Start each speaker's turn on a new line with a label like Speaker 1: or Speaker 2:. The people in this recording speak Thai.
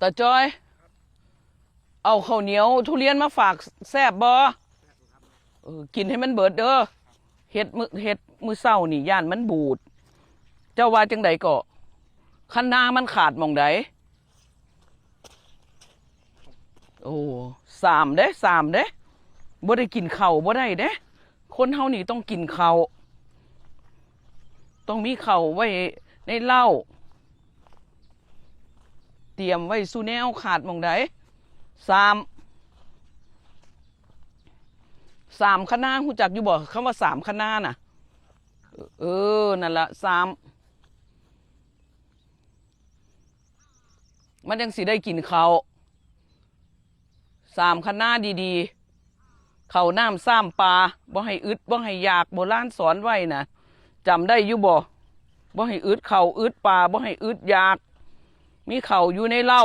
Speaker 1: ตาจอย เอาข้าวเหนียว ทุเรียนมาฝากแซบบ่เออกินให้มันเบิดเด้อเฮ็ดมือเฮ็ดมือเศร้านี่ย่านมันบูด เจ้าว่าจังใดก็คันนามันขาดมองใดโอ้สามเด้สามเด้บ่ได้กินเข้าบ่ได้เด้ คนเฮานี่ต้องกินเข้าต้องมีเข้าไว้ในเหล้า เตรียมไว้สู้แนวขาดมองใดสามสามคณะหูจักอยู่บ่คำว่าสามคณะน่ะ เออนั่นละสามมันยังสิได้กินเขาสามคณะดีๆ เขาน้ำซ้ำปลาบ่ให้อึดบ่ให้อยากโบราณสอนไว้นะจำได้อยู่บ่บ่ให้อึดเขาอึดปลาบ่ให้อึดอยาก มีเข่าอยู่ในเหล้า